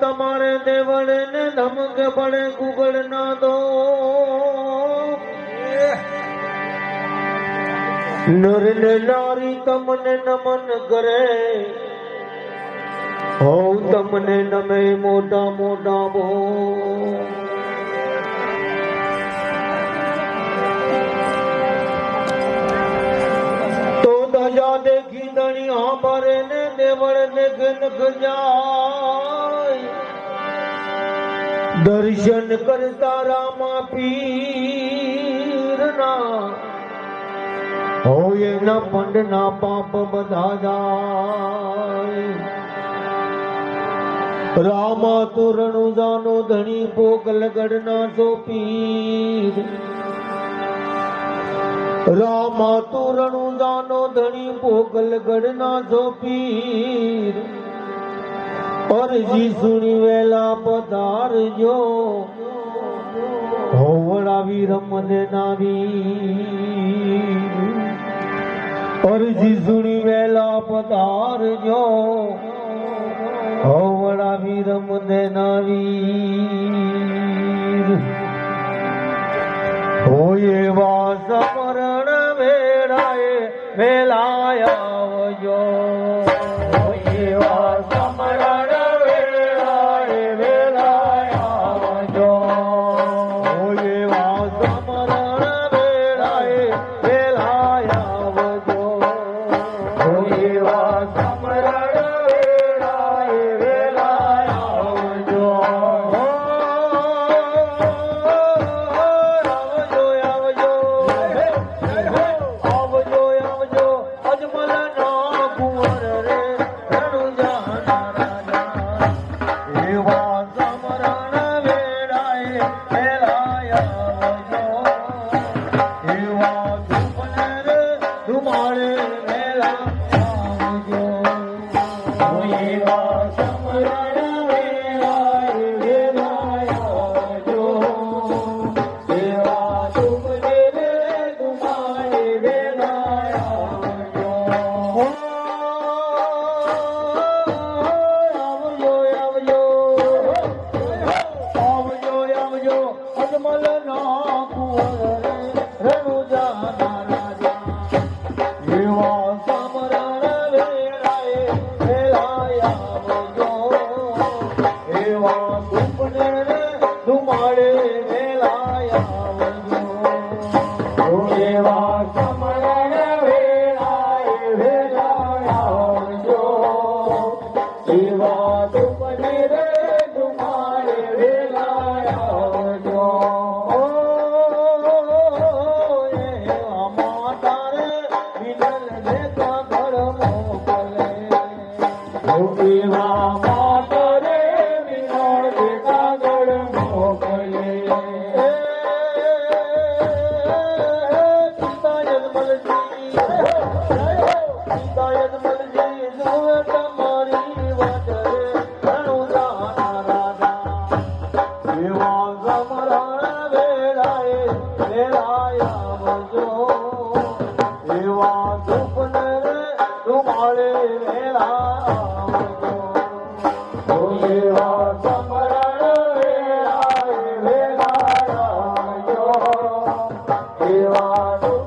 તમારે દેવળે ને ધમકે પડે ગુગળ ના દો નર ને નારી તમને નમન કરે. હોવ તમને નમે મોટા મોટા બો. તો દજા દેખી દણી હાંભરે ને દેવળ ને ગન ગજાય દર્શન કરતા રામા પીરના. હોય એના પંડ ના પાપ બધા જાય. રામા તુરણું જાનો ધણી પોકલ ગઢના સોપીર રામા તુરણું જાનો ધણી પોકલ ગઢના સોપીર અરજી સુણી વેલા પધારજો. હોવડાવી રમને નાવી અરજી સુણી વેલા પધારજો. હોવડાવી રમને નાવી હોય એવા સમરણ વેળાએ વેલાયા એવા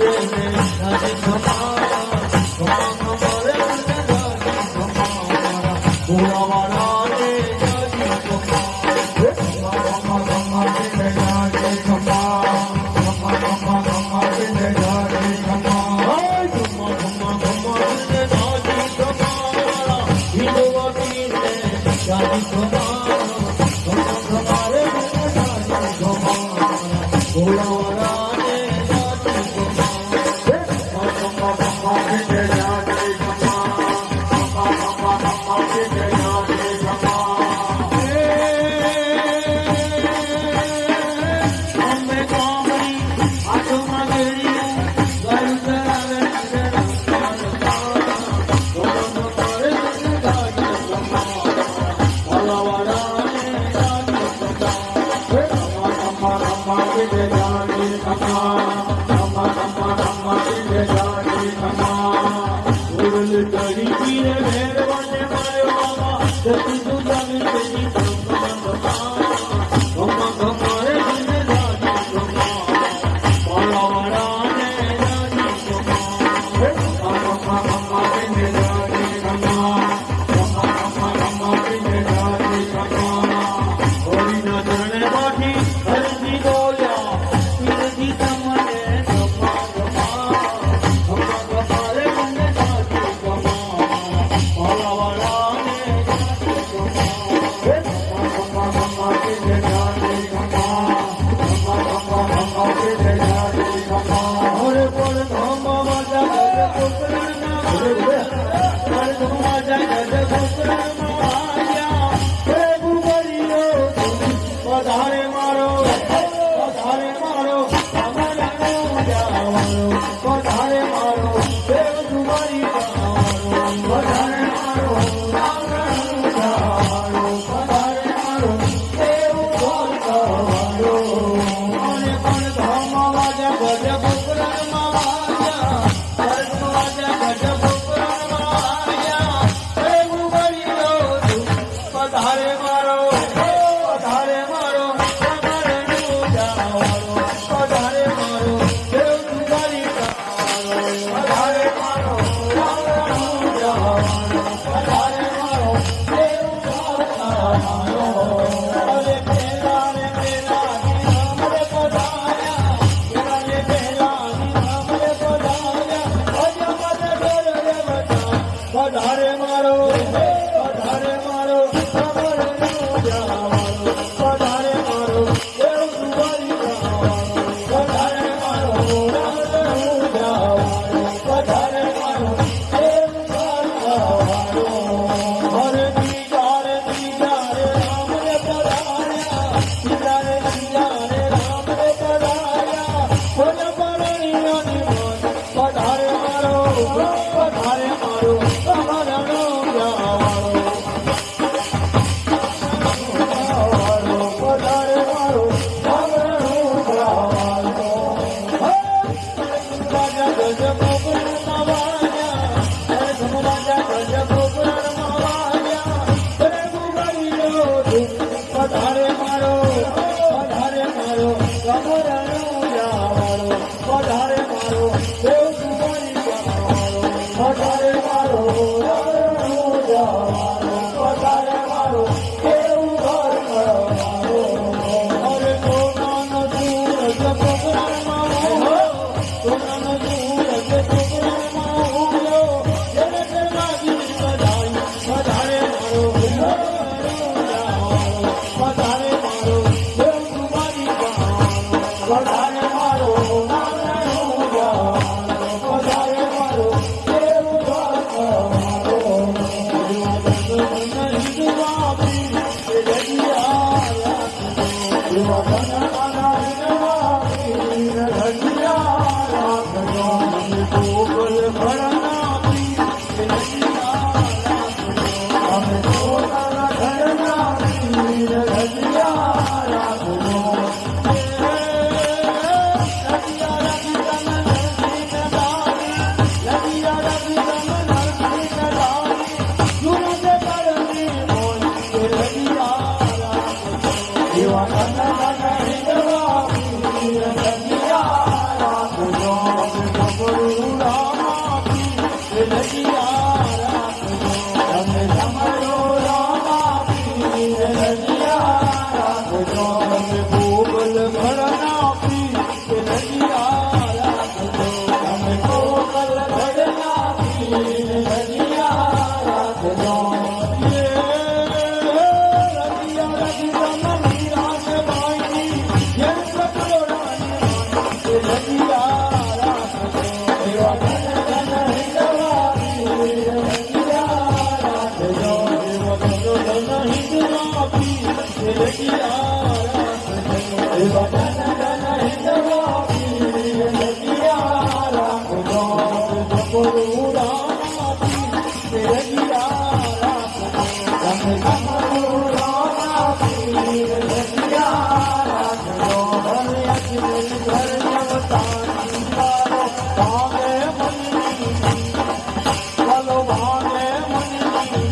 રમા તો તારે મારો દેવ તુમારી Hare Krishna Hare.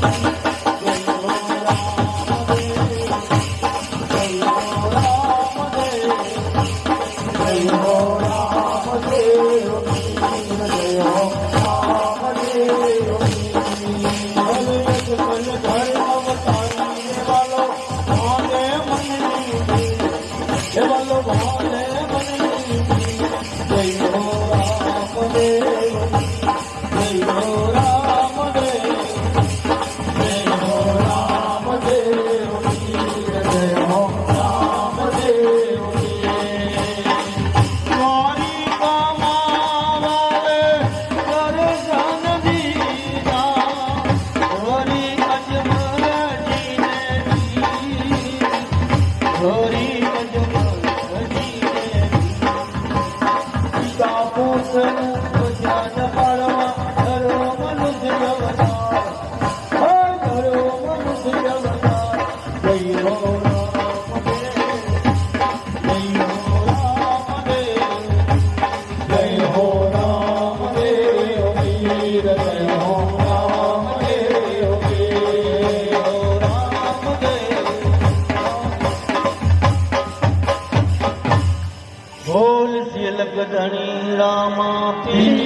Bye. બોલ સિલક ધણી રામા પીર